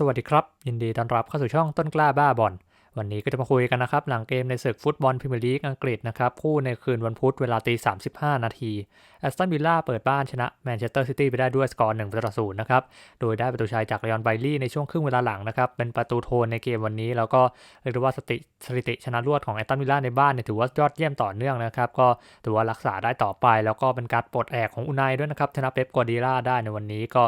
สวัสดีครับ ยินดีต้อนรับเข้าสู่ช่องต้นกล้าบ้าบอลวันนี้ก็จะมาคุยกันนะครับ หลังเกมในศึกฟุตบอลพรีเมียร์ลีกอังกฤษนะครับ คู่ในคืนวันพุธเวลาตี35นาทีแอสตันวิลล่าเปิดบ้านชนะแมนเชสเตอร์ซิตี้ไปได้ด้วยสกอร์1ประตูต่อศูนย์นะครับ โดยได้ประตูชัยจากเรออนไบลี่ในช่วงครึ่งเวลาหลังนะครับ เป็นประตูโทนในเกมวันนี้ แล้วก็เรียกได้ว่าสติสถิติชนะรวดของแอสตันวิลล่าในบ้านเนี่ยถือว่ายอดเยี่ยมต่อเนื่องนะครับก็ถือว่ารักษาได้ต่อไป แล้วก็เป็นการปลดแอกของอุนายด้วยนะครับชนะเป๊ปกวาดิโอลาได้ในวันนี้ก็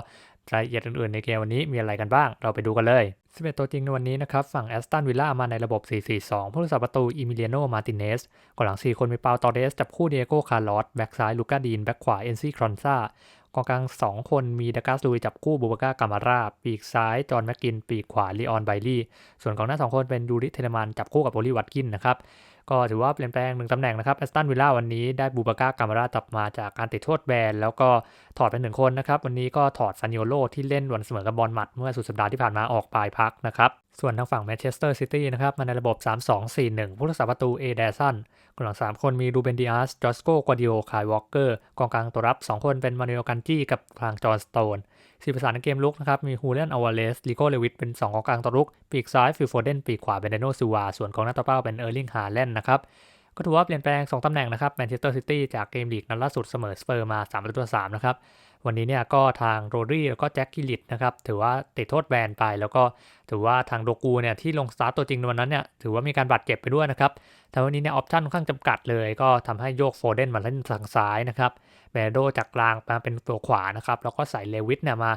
รายละเอียดอื่นๆในเกมวันนี้มีอะไรกันบ้าง เราไปดูกันเลย11ตัวจริงในวันนี้นะครับ ฝั่งแอสตันวิลล่ามาในระบบ 4-4-2 ผู้รักษาประตูอิมิเลียโน มาติเนสก่อนหลัง 4 คนมีเปาตอเรส จับคู่เดียโก้ คาร์ลอส แบ็กซ้าย ลูก้าดีน แบ็กขวา เอนซี่ครอนซากองกลาง 2 คนมีดักกัสลูยจับคู่บูบาก้ากามารา ปีกซ้าย จอห์นแม็กกิน ปีกขวาลีออนไบลี่ ส่วนกองหน้า 2 คนเป็นยูริเทเลมันจับคู่กับโอลิวัตกินนะครับ ก็ถือว่าเปลี่ยนแปลงหนึ่งตำแหน่งนะครับแอสตันวิลล่าวันนี้ได้บูบาก้ากามาราจับมาจากการติดโทษแบนแล้วก็ถอดเป็นหนึ่งคนนะครับ วันนี้ก็ถอดซานโยโลที่เล่นวันเสมอกับบอลหมัดเมื่อสุดสัปดาห์ที่ผ่านมาออกปลายพักนะครับส่วนทางฝั่งแมนเชสเตอร์ซิตี้นะครับมาในระบบ 3-2-4-1 ผู้รักษาประตูเอเดสันกองหลัง 3 คนมีรูเบนดิอาสจอสโกกวาดิโอคายวอลเกอร์กองกลางตัวรับ 2 คนเป็นมานูเอกันจี้กับทางจอร์นสโตน สี่ประสานในเกมลุกนะครับ มีฮูเลียนอวาเลสลิโกเลวิตเป็น2กองกลางตัวรุก ปีกซ้ายฟิลโฟเดน ปีกขวาเบนเดโนซิวา ส่วนกองหน้าตาเป้าเป็นเออร์ลิงฮาแลนด์นะครับ ก็ถือว่าเปลี่ยนแปลง 2ตำแหน่งนะครับแมนเชสเตอร์ซิตี้จากเกมลีกนัดล่าสุดเสมอสเปอร์มา3ประตูต่อ3นะครับ วันนี้เนี่ยก็ทางโรดรี่แล้วก็แจ็คกิลิตนะครับ ถือว่าติดโทษแบนไป แล้วก็ถือว่าทางโดกูเนี่ยที่ลงสตาร์ตตัวจริงในวันนั้นเนี่ยถือว่ามีการบาดเจ็บไปด้วยนะครับแต่วันนี้เนี่ยออปชั่นค่อนข้างจำกัดเลย ก็ทำให้โยกโฟเดนมาเล่นทางซ้ายนะครับแบโดจากกลางมาเป็นตัวขวานะครับแล้วก็ใส่เลวิสเนี่ยมา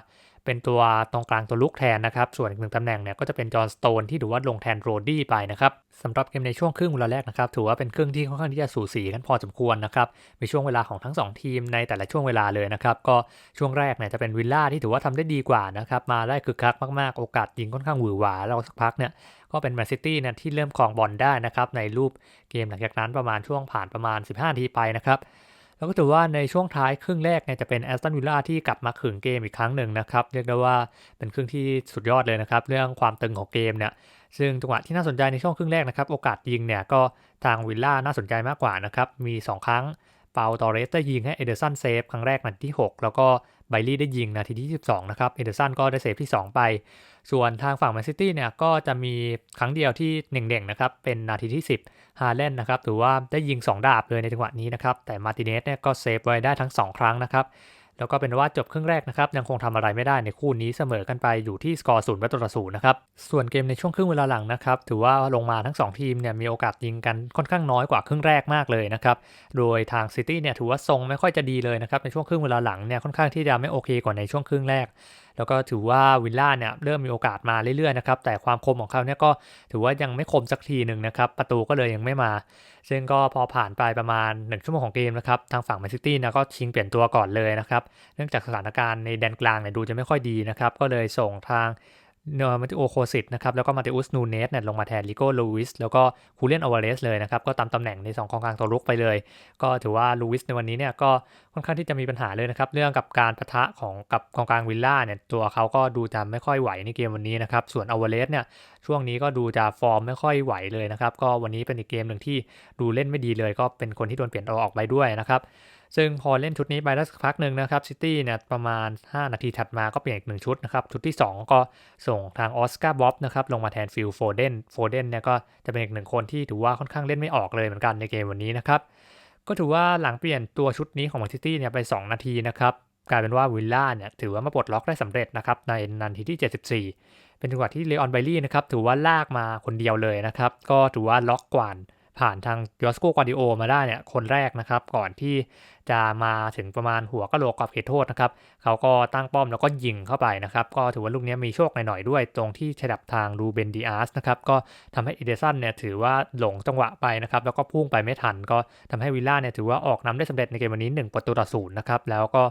เป็นตัวตรงกลางตัวลุกแทนนะครับ ส่วนอีกหนึ่งตำแหน่งเนี่ยก็จะเป็นจอห์นสโตนที่ถือว่าลงแทนโรดี้ไปนะครับสำหรับเกมในช่วงครึ่งเวลาแรกนะครับ ถือว่าเป็นครึ่งที่ค่อนข้างที่จะสูสีกันพอสมควรนะครับ มีช่วงเวลาของทั้ง 2 ทีมในแต่ละช่วงเวลาเลยนะครับ ก็ช่วงแรกเนี่ยจะเป็นวิลล่าที่ถือว่าทำได้ดีกว่านะครับ มาได้คึกคักมากๆ โอกาสยิงค่อนข้างหวือหวาแล้วสักพักเนี่ยก็เป็นแมนซิตี้เนี่ยที่เริ่มครองบอลได้นะครับในรูปเกมหลังจากนั้นประมาณช่วงผ่านประมาณ 15นาทีไปนะครับ แล้วก็ถือว่าในช่วงท้ายครึ่งแรกเนี่ยจะเป็นแอสตันวิลล่าที่กลับมาขึงเกมอีกครั้งหนึ่งนะครับเรียกได้ว่าเป็นครึ่งที่สุดยอดเลยนะครับ เรื่องความตึงของเกมเนี่ยซึ่งจังหวะที่น่าสนใจในช่วงครึ่งแรกนะครับ โอกาสยิงเนี่ยก็ทางวิลล่าน่าสนใจมากกว่านะครับ มี 2 ครั้งเปาตอเรสได้ยิงให้เอเดอร์สันเซฟครั้งแรกนาทีที่ 6 แล้วก็ ไบลี่ได้ยิงนาทีที่ 12 นะครับ เอเดอร์สันก็ได้เซฟที่ 2 ไป ส่วนทางฝั่งแมนซิตี้เนี่ยก็จะมีครั้งเดียวที่เน่งๆนะครับ เป็นนาทีที่ 10 ฮาเลนนะครับ ถือว่าได้ยิง 2 ดาบเลยในจังหวะนี้นะครับ แต่มาติเนสเนี่ยก็เซฟไว้ได้ทั้ง 2 ครั้งนะครับ แล้วก็เป็นว่าจบครึ่งแรกนะครับยังคงทำอะไรไม่ได้ในคู่นี้เสมอกันไปอยู่ที่สกอร์ศูนย์ประตูต่อศูนย์นะครับส่วนเกมในช่วงครึ่งเวลาหลังนะครับถือว่าลงมาทั้ง 2 ทีมเนี่ยมีโอกาสยิงกันค่อนข้างน้อยกว่าครึ่งแรกมากเลยนะครับโดยทางซิตี้เนี่ยถือว่าทรงไม่ค่อยจะดีเลยนะครับในช่วงครึ่งเวลาหลังเนี่ยค่อนข้างที่จะไม่โอเคกว่าในช่วงครึ่งแรก แล้วก็ถือว่าวิลล่าเนี่ยเริ่มมีโอกาสมาเรื่อยๆนะครับแต่ความคมของเขาเนี่ยก็ถือว่ายังไม่คมสักทีหนึ่งนะครับประตูก็เลยยังไม่มา ซึ่งก็พอผ่านไปประมาณ 1 ชั่วโมงของเกมนะครับทางฝั่งแมนซิตี้นะก็ชิงเปลี่ยนตัวก่อนเลยนะครับเนื่องจากสถานการณ์ในแดนกลางเนี่ยดูจะไม่ค่อยดีนะครับก็เลยส่งทาง เนอร์มาติโอโคซิตนะครับแล้วก็มาติอุสนูเนสเนี่ยลงมาแทนลิโก้ลูวิสแล้วก็คูเลียนอวาเรสเลยนะครับ ก็ตามตำแหน่งใน2กองกลางตัวลุกไปเลย ก็ถือว่าลูวิสในวันนี้เนี่ยก็ค่อนข้างที่จะมีปัญหาเลยนะครับ เรื่องกับการปะทะของกับกองกลางวิลล่าเนี่ยตัวเขาก็ดูจะไม่ค่อยไหวในเกมวันนี้นะครับ ส่วนอวาเรสเนี่ยช่วงนี้ก็ดูจะฟอร์มไม่ค่อยไหวเลยนะครับ ก็วันนี้เป็นอีกเกมหนึ่งที่ดูเล่นไม่ดีเลย ก็เป็นคนที่โดนเปลี่ยนตัวออกไปด้วยนะครับ ซึ่งพอเล่นชุดนี้ไปได้สักพักหนึ่งนะครับซิตี้เนี่ยประมาณ 5 นาทีถัดมาก็เปลี่ยนอีกหนึ่งชุดนะครับชุดที่ 2 ก็ส่งทางออสการ์บ๊อบนะครับลงมาแทนฟิลโฟเดนโฟเดนเนี่ยก็จะเป็นอีกหนึ่งคนที่ถือว่าค่อนข้างเล่นไม่ออกเลยเหมือนกันในเกมวันนี้นะครับก็ถือว่าหลังเปลี่ยนตัวชุดนี้ของแมนซิตี้เนี่ยไป 2 นาทีนะครับกลายเป็นว่าวิลล่าเนี่ยถือว่ามาปลดล็อกได้สำเร็จนะครับในนาทีที่ 74 เป็นจังหวะที่เลออนไบลี่นะครับถือว่าลากมาคนเดียวเลยนะครับก็ถือว่าล็อกกว่าน ผ่านทางยอสโกกวาดิโอมาได้เนี่ยคนแรกนะครับ ก่อนที่จะมาถึงประมาณหัวกะโหลกกับเขตโทษนะครับ เขาก็ตั้งป้อมแล้วก็ยิงเข้าไปนะครับ ก็ถือว่าลูกนี้มีโชคหน่อยๆด้วย ตรงที่ฉดับทางรูเบนดีอาร์สนะครับ ก็ทำให้อีเดสันเนี่ยถือว่าหลงจังหวะไปนะครับ แล้วก็พุ่งไปไม่ทัน ก็ทำให้วิลล่าเนี่ยถือว่าออกนำได้สำเร็จในเกมวันนี้ 1 ประตูต่อศูนย์นะครับ แล้วก็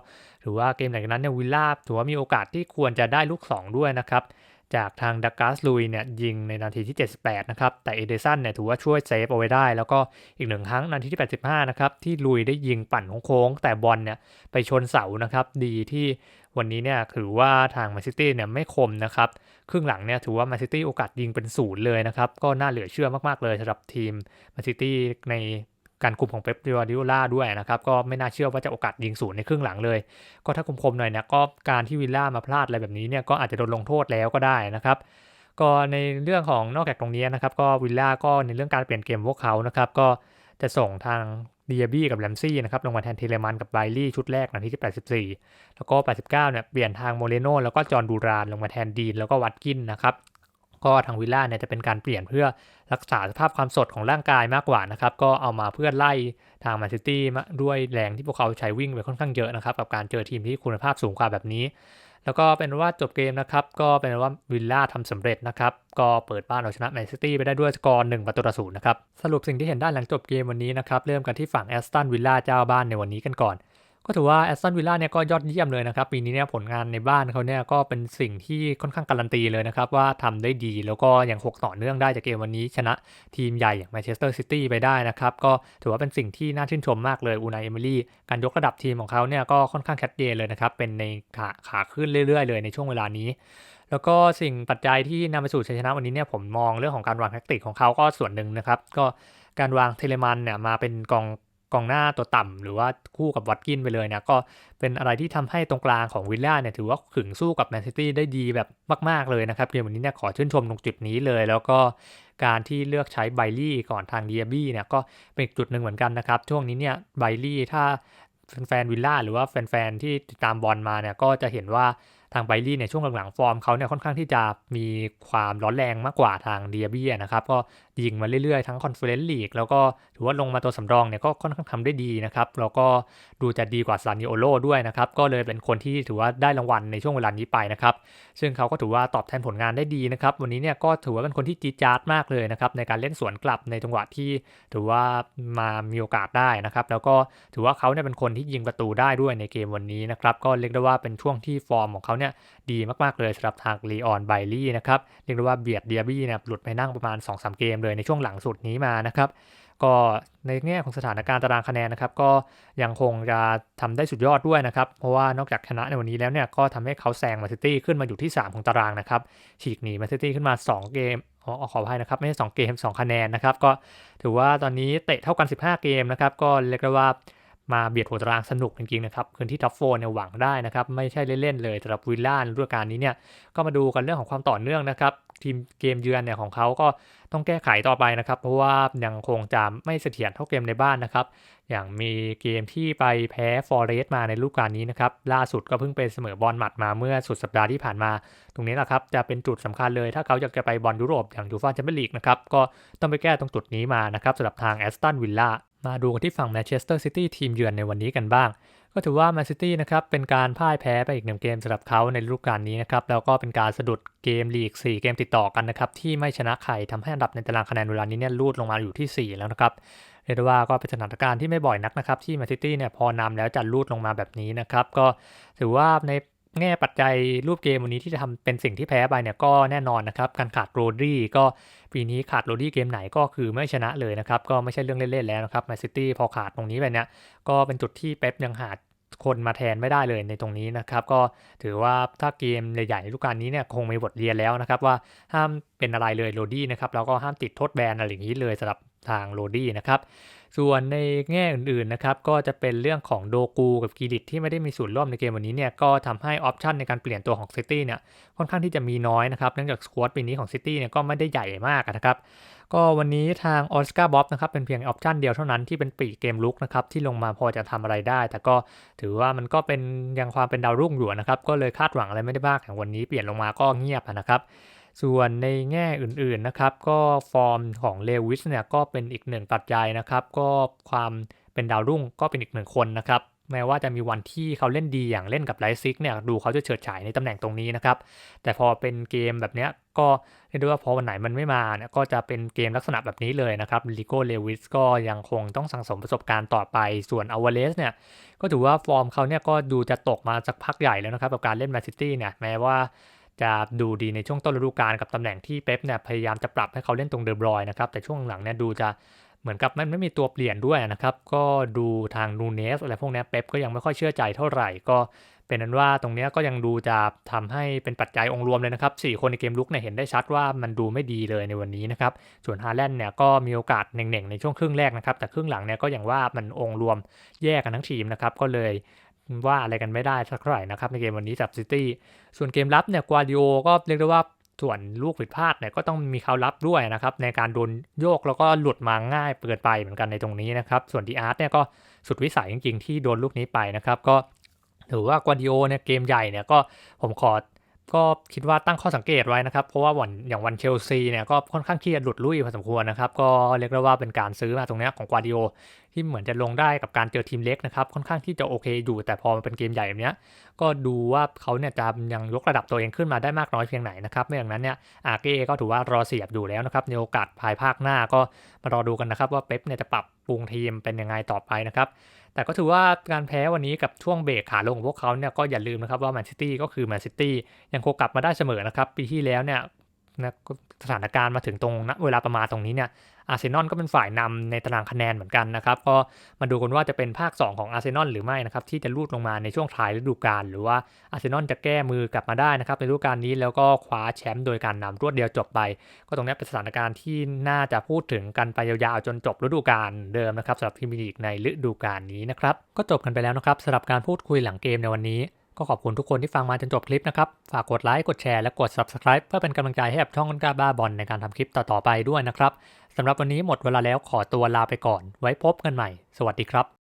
ถือว่าเกมหลังจากนั้นเนี่ยวิลล่าถือว่ามีโอกาสที่ควรจะได้ลูก 2 ด้วยนะครับ จากทางดักกัสลุยเนี่ยยิงในนาทีที่ 78 นะครับ แต่เอเดสันเนี่ยถือว่าช่วยเซฟเอาไว้ได้ แล้วก็อีกหนึ่งครั้งนาทีที่ 85 นะครับ ที่ลุยได้ยิงปั่นโค้งแต่บอลเนี่ยไปชนเสานะครับ ดีที่วันนี้เนี่ยถือว่าทางแมนซิตี้เนี่ยไม่คมนะครับ ครึ่งหลังเนี่ยถือว่าแมนซิตี้โอกาสยิงเป็นศูนย์เลยนะครับ ก็น่าเหลือเชื่อมากๆเลยสำหรับทีมแมนซิตี้ใน การคุมของเป๊ปดิวาดิโอล่าด้วยนะครับ ก็ไม่น่าเชื่อว่าจะโอกาสยิงศูนย์ในครึ่งหลังเลย ก็ถ้าคมๆหน่อยเนี่ยก็การที่วิลล่ามาพลาดอะไรแบบนี้เนี่ยก็อาจจะโดนลงโทษแล้วก็ได้นะครับก็ในเรื่องของนอกจากตรงนี้นะครับก็วิลล่าก็ในเรื่องการเปลี่ยนเกมพวกเขานะครับก็จะส่งทางเดียบี้กับแลมซี่นะครับลงมาแทนเทเลมันกับไบลี่ชุดแรกนาทีที่ 84 แล้วก็ 89 เนี่ยเปลี่ยนทางโมเรโนแล้วก็จอห์นดูรานลงมาแทนดีนแล้วก็วัตกินนะครับ ก็ทางวิลล่าเนี่ยจะเป็นการเปลี่ยนเพื่อรักษาสภาพความสดของร่างกายมากกว่านะครับก็เอามาเพื่อไล่ทางแมนซิตี้ด้วยแรงที่พวกเขาใช้วิ่งไปค่อนข้างเยอะนะครับกับการเจอทีมที่คุณภาพสูงกว่าแบบนี้ แล้วก็เป็นว่าจบเกมนะครับก็เป็นว่าวิลล่าทำสำเร็จนะครับก็เปิดบ้านเอาชนะแมนซิตี้ไปได้ด้วยสกอร์1ประตูต่อศูนย์นะครับสรุปสิ่งที่เห็นได้หลังจบเกมวันนี้นะครับเริ่มกันที่ฝั่งแอสตันวิลล่าเจ้าบ้านในวันนี้กันก่อน ก็ถือว่าแอสตันวิลล่าเนี่ยก็ยอดเยี่ยมเลยนะครับ ปีนี้เนี่ยผลงานในบ้านเขาเนี่ยก็เป็นสิ่งที่ค่อนข้างการันตีเลยนะครับ ว่าทำได้ดีแล้วก็ยังหกต่อเนื่องได้จากเกมวันนี้ ชนะทีมใหญ่อย่างแมนเชสเตอร์ซิตี้ไปได้นะครับ ก็ถือว่าเป็นสิ่งที่น่าชื่นชมมากเลยอูนายเอมิลี่การยกระดับทีมของเขาเนี่ยก็ค่อนข้างแคดเจนเลยนะครับ เป็นในขาขาขึ้นเรื่อยๆ เลยในช่วงเวลานี้แล้วก็สิ่งปัจจัยที่นำไปสู่ชัยชนะวันนี้เนี่ยผมมองเรื่องของการวางแท็กติกของเขาก็ส่วนหนึ่งนะครับ ก็การวางเทเลมันเนี่ยมาเป็นกอง กองหน้าตัวต่ำหรือว่าคู่กับวัตกินไปเลยนะก็เป็นอะไรที่ทำให้ตรงกลางของวิลล่าเนี่ยถือว่าขึงสู้กับแมนซิตี้ได้ดีแบบมาก ๆ เลยนะครับเกมวันนี้เนี่ยขอชื่นชมตรงจุดนี้เลย แล้วก็การที่เลือกใช้ไบลี่ก่อนทางเดียบี้เนี่ยก็เป็นจุดหนึ่งเหมือนกันนะครับ ช่วงนี้เนี่ยไบลี่ถ้าแฟนวิลล่าหรือว่าแฟนๆที่ติดตามบอลมาเนี่ยก็จะเห็นว่า ทางไบลี่เนี่ยช่วงหลังๆฟอร์มเขาเนี่ยค่อนข้างที่จะมีความร้อนแรงมากกว่าทางเดียบี้นะครับก็ยิงมาเรื่อยๆ ทั้งคอนเฟอเรนซ์ลีกแล้วก็ถือว่าลงมาตัวสำรองเนี่ยก็ค่อนข้างทำได้ดีนะครับแล้วก็ดูจะดีกว่าซานิโอโลด้วยนะครับก็เลยเป็นคนที่ถือว่าได้รางวัลในช่วงเวลานี้ไปนะครับซึ่งเขาก็ถือว่าตอบแทนผลงานได้ดีนะครับวันนี้เนี่ยก็ถือว่าเป็นคนที่จีจาร์ดมากเลยนะครับในการเล่นสวนกลับในจังหวะที่ถือว่ามามีโอกาสได้นะครับแล้วก็ถือว่าเขาเนี่ยเป็นคนที่ยิงประตูได้ด้วยในเกมวันนี้นะครับก็เรียกได้ว่าเป็นช่วงที่ฟอร์มของเขาเนี่ยดีมากๆเลยสำหรับทางลีออนไบลี่นะครับเรียกได้ว่าเบียดเดียบี้เนี่ยหลุดไปนั่งประมาณ 2-3 เกมเลยในช่วงหลังสุดนี้มานะครับก็ในแง่ของสถานการณ์ตารางคะแนนนะครับก็ยังคงจะทำได้สุดยอดด้วยนะครับ เพราะว่านอกจากชนะในวันนี้แล้วเนี่ยก็ทำให้เขาแซงมาซิตี้ขึ้นมาอยู่ที่ 3 ของตารางนะครับฉีกหนีมาซิตี้ขึ้นมา 2 เกมขอขออภัยนะครับ ไม่ใช่ 2 เกม 2 คะแนนนะครับ ก็ถือว่าตอนนี้เตะเท่ากัน 15 เกมนะครับ ก็เรียกได้ว่า มาเบียดหัวตารางสนุกจริงๆนะครับคืนที่ท็อปโฟเนี่ยหวังได้นะครับไม่ใช่เล่นๆเลยสำหรับวิลล่าในฤดูกาลนี้เนี่ยก็มาดูกันเรื่องของความต่อเนื่องนะครับทีมเกมเยือนเนี่ยของเขาก็ต้องแก้ไขต่อไปนะครับ เพราะว่ายังคงจะไม่เสถียรเท่าเกมในบ้านนะครับ อย่างมีเกมที่ไปแพ้ฟอร์เรสมาในฤดูกาลนี้นะครับ ล่าสุดก็เพิ่งเป็นเสมอบอลหมัดมาเมื่อสุดสัปดาห์ที่ผ่านมา ตรงนี้แหละครับจะเป็นจุดสำคัญเลย ถ้าเขาอยากจะไปบอลยุโรปอย่างยูฟ่าแชมเปี้ยนลีกนะครับ ก็ต้องไปแก้ตรงจุดนี้มานะครับสำหรับทางแอสตันวิลล่า มาดูกันที่ฝั่งแมนเชสเตอร์ซิตี้ทีมเยือนในวันนี้กันบ้าง ก็ถือว่าแมนซิตี้นะครับเป็นการพ่ายแพ้ไปอีกหนึ่งเกมสำหรับเขาในฤดูกาลนี้นะครับแล้วก็เป็นการสะดุดเกมลีก 4 เกมติดต่อกันนะครับที่ไม่ชนะใครทำให้อันดับในตารางคะแนนเวลานี้เนี่ยลูดลงมาอยู่ที่ 4 แล้วนะครับเรียกได้ว่าก็เป็นสถานการณ์ที่ไม่บ่อยนักนะครับที่แมนซิตี้เนี่ยพอนำแล้วจะลูดลงมาแบบนี้นะครับก็ถือว่าใน แง่ปัจจัยรูปเกมวันนี้ที่จะทำเป็นสิ่งที่แพ้ไปเนี่ยก็แน่นอนนะครับ การขาดโรดรี่ก็ปีนี้ขาดโรดรี่เกมไหนก็คือไม่ชนะเลยนะครับ ก็ไม่ใช่เรื่องเล่นๆแล้วนะครับแมนซิตี้พอขาดตรงนี้ไปเนี่ยก็เป็นจุดที่เป๊ปยังหาคนมาแทนไม่ได้เลยในตรงนี้นะครับ ก็ถือว่าถ้าเกมใหญ่ๆในทุกการนี้เนี่ยคงมีบทเรียนแล้วนะครับว่าห้ามเป็นอะไรเลยโรดี้นะครับแล้วก็ห้ามติดโทษแบนอะไรอย่างนี้เลยสำหรับ ทางโรดี้นะครับ ส่วนในแง่อื่นๆนะครับก็จะเป็นเรื่องของโดกูกับกีริตที่ไม่ได้มีส่วนร่วมในเกมวันนี้เนี่ยก็ทำให้ออปชันในการเปลี่ยนตัวของซิตี้เนี่ยค่อนข้างที่จะมีน้อยนะครับเนื่องจากสควอตปีนี้ของซิตี้เนี่ยก็ไม่ได้ใหญ่มากนะครับก็วันนี้ทางออสการ์บ๊อบนะครับเป็นเพียงออปชันเดียวเท่านั้นที่เป็นปีกเกมลุกนะครับที่ลงมาพอจะทำอะไรได้ แต่ก็ถือว่ามันก็เป็นยังความเป็นดาวรุ่งอยู่นะครับก็เลยคาดหวังอะไรไม่ได้มากอย่างวันนี้เปลี่ยนลงมาก็เงียบนะครับ ส่วนในแง่อื่นๆนะครับ ก็ฟอร์มของเลวิสเนี่ยก็เป็นอีกหนึ่งปัจจัยนะครับ ก็ความเป็นดาวรุ่งก็เป็นอีกหนึ่งคนนะครับแม้ว่าจะมีวันที่เขาเล่นดีอย่างเล่นกับไลซิกเนี่ยดูเขาจะเฉิดฉายในตำแหน่งตรงนี้นะครับ แต่พอเป็นเกมแบบนี้ก็เรียกได้ว่าพอวันไหนมันไม่มาเนี่ยก็จะเป็นเกมลักษณะแบบนี้เลยนะครับลิโก้เลวิสก็ยังคงต้องสั่งสมประสบการณ์ต่อไปส่วนอเวเลสเนี่ยก็ถือว่าฟอร์มเขาเนี่ยก็ดูจะตกมาสักพักใหญ่แล้วนะครับกับการเล่นแมนซิตี้เนี่ยแม้ว่า จะดูดีในช่วงต้นฤดูกาลกับตำแหน่งที่เป๊ปเนี่ยพยายามจะปรับให้เขาเล่นตรงเดอบรอยนะครับแต่ช่วงหลังเนี่ยดูจะเหมือนกับไม่ไม่มีตัวเปลี่ยนด้วยนะครับก็ดูทางนูเนสอะไรพวกนี้เป๊ปก็ยังไม่ค่อยเชื่อใจเท่าไหร่ก็เป็นนั้นว่าตรงเนี้ยก็ยังดูจะทำให้เป็นปัจจัยองค์รวมเลยนะครับ 4 คนในเกมลุกเนี่ยเห็นได้ชัดว่ามันดูไม่ดีเลยในวันนี้นะครับ ส่วนฮาแลนด์เนี่ยก็มีโอกาสเน่งๆ ในช่วงครึ่งแรกนะครับ แต่ครึ่งหลังเนี่ยก็อย่างว่ามันองค์รวมแยกกันทั้งทีมนะครับ ก็เลย ว่าอะไรกันไม่ได้สักเท่าไหร่นะครับในเกมวันนี้จับซิตี้ส่วนเกมรับเนี่ยกวาดิโอก็เรียกได้ว่าส่วนลูกผิดพลาดเนี่ยก็ต้องมีเขารับด้วยนะครับในการโดนโยกแล้วก็หลุดมาง่ายเกินไปเหมือนกันในตรงนี้นะครับส่วนดีอาร์ตเนี่ยก็สุดวิสัยจริง ๆ ที่โดนลูกนี้ไปนะครับก็ถือว่ากวาดิโอเนี่ยเกมใหญ่เนี่ยก็ผมขอ ก็คิดว่าตั้งข้อสังเกตไว้นะครับ เพราะว่าวันอย่างวันเชลซีเนี่ยก็ค่อนข้างที่จะหลุดลุ่ยพอสมควรนะครับ ก็เรียกได้ว่าเป็นการซื้อมาตรงนี้ของกวาดิโอที่เหมือนจะลงได้กับการเจอทีมเล็กนะครับ ค่อนข้างที่จะโอเคอยู่ แต่พอมันเป็นเกมใหญ่แบบนี้ก็ดูว่าเขาเนี่ยจะยังยกระดับตัวเองขึ้นมาได้มากน้อยเพียงไหนนะครับไม่อย่างนั้นเนี่ยอาเก้ก็ถือว่ารอเสียบอยู่แล้วนะครับในโอกาสภายภาคหน้าก็มารอดูกันนะครับว่าเป๊ปเนี่ยจะปรับปรุงทีมเป็นยังไงต่อไปนะครับ แต่ก็ถือว่าการแพ้วันนี้กับช่วงเบรกขาลงของพวกเขาเนี่ยก็อย่าลืมนะครับว่าแมนซิตี้ก็คือแมนซิตี้ยังคงกลับมาได้เสมอนะครับ ปีที่แล้วเนี่ย นะสถานการณ์มาถึงตรงณเวลาประมาณตรงนี้เนี่ยอาร์เซนอลก็เป็นฝ่ายนำในตารางคะแนนเหมือนกันนะครับ ก็มาดูกันว่าจะเป็นภาค 2 ของอาร์เซนอลหรือไม่นะครับ ที่จะลูดลงมาในช่วงท้ายฤดูกาลหรือว่าอาร์เซนอลจะแก้มือกลับมาได้นะครับในฤดูกาลนี้แล้วก็คว้าแชมป์โดยการนำรวดเดียวจบไป ก็ตรงนี้เป็นสถานการณ์ที่น่าจะพูดถึงกันไปยาวๆจนจบฤดูกาลเดิมนะครับสำหรับพรีเมียร์ลีกในฤดูกาลนี้นะครับก็จบกันไปแล้วนะครับสำหรับการพูดคุยหลังเกมในวันนี้ ก็ขอบคุณทุกคนที่ฟังมาจนจบคลิปนะครับ ฝากกดไลค์กดแชร์และกด Subscribe เพื่อเป็นกำลังใจให้กับช่องก้นกล้าบ้าบอลในการทำคลิปต่อๆไปด้วยนะครับสำหรับวันนี้หมดเวลาแล้วขอตัวลาไปก่อน ไว้พบกันใหม่ สวัสดีครับ